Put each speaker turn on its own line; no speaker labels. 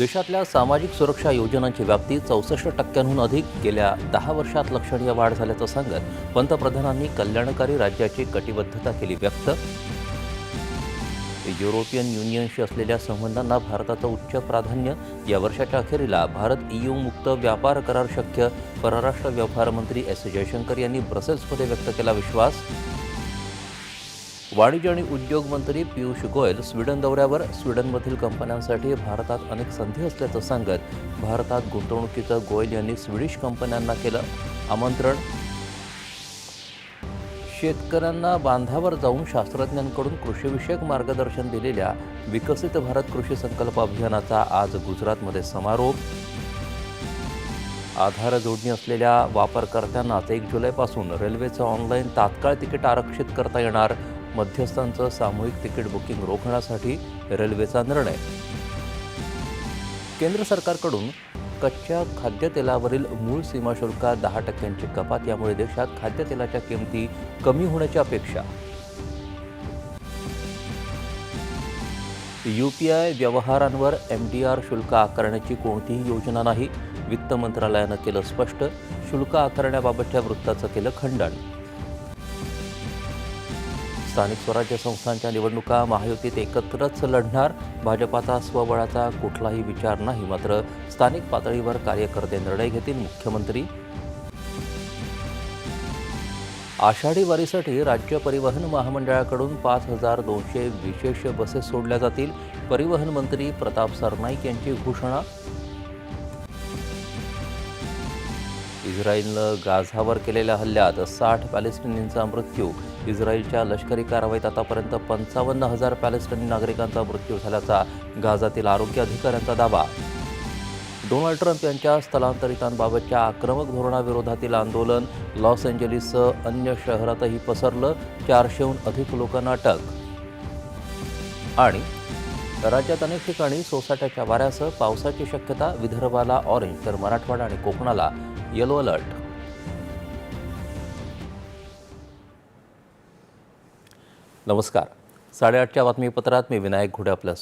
देशातल्या सामाजिक सुरक्षा योजनांची व्याप्ती चौसष्ट टक्क्यांहून अधिक गेल्या दहा वर्षात लक्षणीय वाढ झाल्याचं सांगत पंतप्रधानांनी कल्याणकारी राज्याची कटिबद्धता केली व्यक्त. युरोपियन युनियनशी असलेल्या संबंधांना भारताचं उच्च प्राधान्य. या वर्षाच्या अखेरीला भारत ईयू मुक्त व्यापार करार शक्य. परराष्ट्र व्यवहार मंत्री एस. जयशंकर यांनी ब्रसेल्समध्ये व्यक्त केला विश्वास. वाणिज्य आणि उद्योग मंत्री पियुष गोयल स्वीडन दौऱ्यावर स्वीडनमधील कंपन्यांसाठी भारतात अनेक संधी असल्याचं सांगत भारतात गुंतवणुकीचं गोयल यांनी स्वीडिश कंपन्यांना केलं आमंत्रण. शेतकऱ्यांना बांधावर जाऊन शास्त्रज्ञांकडून कृषीविषयक मार्गदर्शन दिलेल्या विकसित भारत कृषी संकल्प अभियानाचा आज गुजरातमध्ये समारोप. आधार जोडणी असलेल्या वापरकर्त्यांनाच एक जुलैपासून रेल्वेचं ऑनलाईन तात्काळ तिकीट आरक्षित करता येणार मध्यस्थांचं सामूहिक तिकीट बुकिंग रोखण्यासाठी रेल्वेचा निर्णय. केंद्र सरकारकडून कच्च्या खाद्यतेलावरील मूळ सीमाशुल्कात दहा टक्क्यांची कपात यामुळे देशात खाद्यतेलाच्या किमती कमी होण्याची अपेक्षा. यू पी आय व्यवहारांवर एम डी आर शुल्क आकारण्याची कोणतीही योजना नाही. वित्त मंत्रालयानं केलं स्पष्ट शुल्क आकारण्याबाबतच्या वृत्ताचं केलं खंडन. स्थानिक स्वराज्य संस्थांच्या निवडणुका महायुतीत एकत्रच लढणार. भाजपाचा स्वबळाचा कुठलाही विचार नाही मात्र स्थानिक पातळीवर कार्यकर्ते निर्णय घेतील मुख्यमंत्री. आषाढी वारीसाठी राज्य परिवहन महामंडळाकडून पाच हजार दोनशे विशेष बसेस सोडल्या जातील. परिवहन मंत्री प्रताप सरनाईक यांची घोषणा इस्रायलनं गाझावर केलेल्या हल्ल्यात साठ पॅलेस्टिनींचा मृत्यू. इस्रायलच्या लष्करी कारवाईत आतापर्यंत पंचावन्न हजार पॅलेस्टिनी नागरिकांचा मृत्यू झाल्याचा गाझातील आरोग्य अधिकाऱ्यांचा दावा. डोनाल्ड ट्रम्प यांच्या स्थलांतरितांबाबतच्या आक्रमक धोरणाविरोधातील आंदोलन लॉस एंजलिससह अन्य शहरातही पसरलं चारशेहून अधिक लोकांना अटक. आणि राज्यात अनेक ठिकाणी सोसाट्याच्या वाऱ्यासह पावसाची शक्यता विदर्भाला ऑरेंज तर मराठवाडा आणि कोकणाला येलो अलर्ट नमस्कार. साडेआठच्या बातमीपत्रात मी विनायक घुडे आपल्या